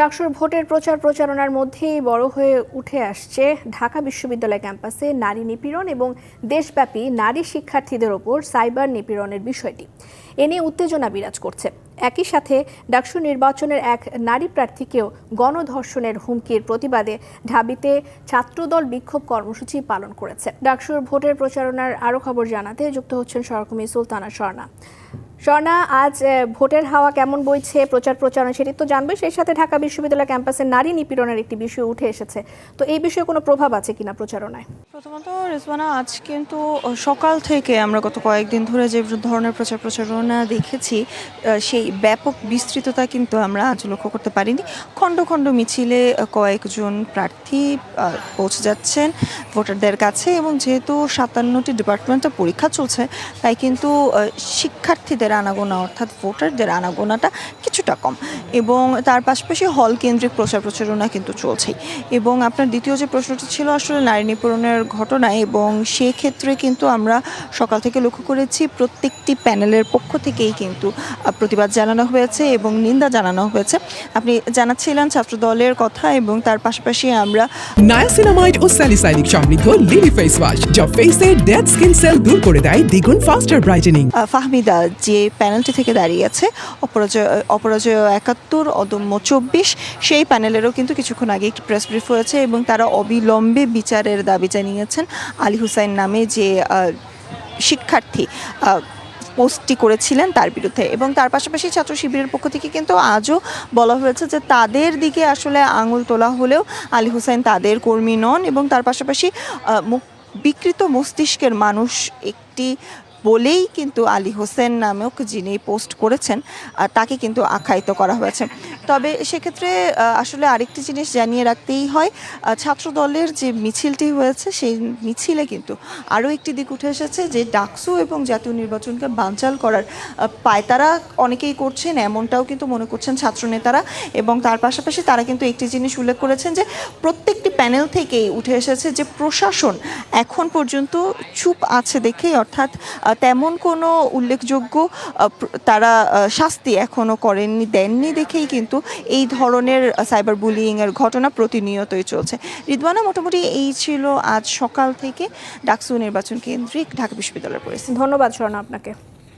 ডাকসুর ভোটের প্রচার প্রচারণার মধ্যেই বড় হয়ে উঠে আসছে ঢাকা বিশ্ববিদ্যালয় ক্যাম্পাসে নারী নিপীড়ন এবং দেশব্যাপী নারী শিক্ষার্থীদের ওপর সাইবার নিপীড়নের বিষয়টি। এ নিয়ে উত্তেজনা বিরাজ করছে। একই সাথে ডাকসু নির্বাচনের এক নারী প্রার্থীকেও গণধর্ষণের হুমকির প্রতিবাদে ঢাবিতে ছাত্রদল বিক্ষোভ কর্মসূচি পালন করেছে। ডাকসুর ভোটের প্রচারণার আরও খবর জানাতে যুক্ত হচ্ছেন সহকর্মী সুলতানা স্বর্ণা স্বর্ণা আজ ভোটের হাওয়া কেমন বইছে, প্রচার প্রচারণ সেটি তো জানবে সেই সাথে ঢাকা বিশ্ববিদ্যালয় ক্যাম্পাসে নারী নিপীড়নের একটি বিষয় উঠে এসেছে। তো এই বিষয়ে কোনো প্রভাব আছে কিনা প্রচারণায়? প্রথমত রেজওয়ানা, আজ কিন্তু সকাল থেকে আমরা গত কয়েকদিন ধরে যে ধরনের প্রচার প্রচারণা দেখেছি সেই ব্যাপক বিস্তৃততা কিন্তু আমরা আজ লক্ষ্য করতে পারিনি। খণ্ড খণ্ড মিছিলে কয়েকজন প্রার্থী পৌঁছে যাচ্ছেন ভোটারদের কাছে এবং যেহেতু সাতান্নটি ডিপার্টমেন্টে পরীক্ষা চলছে, তাই কিন্তু শিক্ষার্থীদের আনাগোনা অর্থাৎ ভোটারদের আনাগোনাটা কিছুটা কম এবং তার পাশাপাশি হল কেন্দ্রিক প্রচার প্রচারণা কিন্তু চলছেই। এবং আপনার দ্বিতীয় যে প্রশ্নটি ছিল, আসলে নারী নিপীড়নের ঘটনা এবং সেক্ষেত্রে কিন্তু আমরা সকাল থেকে লক্ষ্য করেছি প্রত্যেকটি প্যানেলের পক্ষ থেকেই কিন্তু প্রতিবাদ জানানো হয়েছে এবং নিন্দা জানানো হয়েছে। আপনি জানাচ্ছিলেন ছাত্র দলের কথা এবং তার পাশাপাশি আমরা নায়াসিনামাইড ও স্যালিসাইলিক সমৃদ্ধ লিলি ফেস ওয়াশ যা ফেসের ডেড স্কিন সেল দূর করে দেয় দ্বিগুণ ফাস্টার ব্রাইটেনিং ফাহমিদা যে প্যানেলটি থেকে দাঁড়িয়ে আছে অপরাজয় অপরাজয় একাত্তর অদম্য চব্বিশ সেই প্যানেলেরও কিন্তু কিছুক্ষণ আগে একটি প্রেস ব্রিফ হয়েছে এবং তারা অবিলম্বে বিচারের দাবি জানিয়েছেন আলী হুসাইন নামে যে শিক্ষার্থী পোস্টটি করেছিলেন তার বিরুদ্ধে। এবং তার পাশাপাশি ছাত্র শিবিরের পক্ষ থেকে কিন্তু আজও বলা হয়েছে যে তাদের দিকে আসলে আঙুল তোলা হলেও আলী হুসাইন তাদের কর্মী নন এবং তার পাশাপাশি বিকৃত মস্তিষ্কের মানুষ একটি বলেই কিন্তু আলী হোসেন নামেও যিনি পোস্ট করেছেন তাকে কিন্তু আখ্যায়িত করা হয়েছে। তবে সেক্ষেত্রে আসলে আরেকটি জিনিস জানিয়ে রাখতেই হয় ছাত্র দলের যে মিছিলটি হয়েছে, সেই মিছিলে কিন্তু আরও একটি দিক উঠে এসেছে যে ডাকসু এবং জাতীয় নির্বাচনকে বানচাল করার পায়তারা অনেকেই করছেন, এমনটাও কিন্তু মনে করছেন ছাত্রনেতারা। এবং তার পাশাপাশি তারা কিন্তু একটি জিনিস উল্লেখ করেছেন যে প্রত্যেকটি প্যানেল থেকেই উঠে এসেছে যে প্রশাসন এখন পর্যন্ত চুপ আছে দেখেই, অর্থাৎ তেমন কোনো উল্লেখযোগ্য তারা শাস্তি এখনও করেননি, দেননি দেখেই কিন্তু এই ধরনের সাইবার বুলিংয়ের ঘটনা প্রতিনিয়তই চলছে। রিদওয়ানা, মোটামুটি এই ছিল আজ সকাল থেকে ডাকসু নির্বাচন কেন্দ্রিক ঢাকা বিশ্ববিদ্যালয়ের পরিস্থিতি। ধন্যবাদ স্বর্ণা আপনাকে।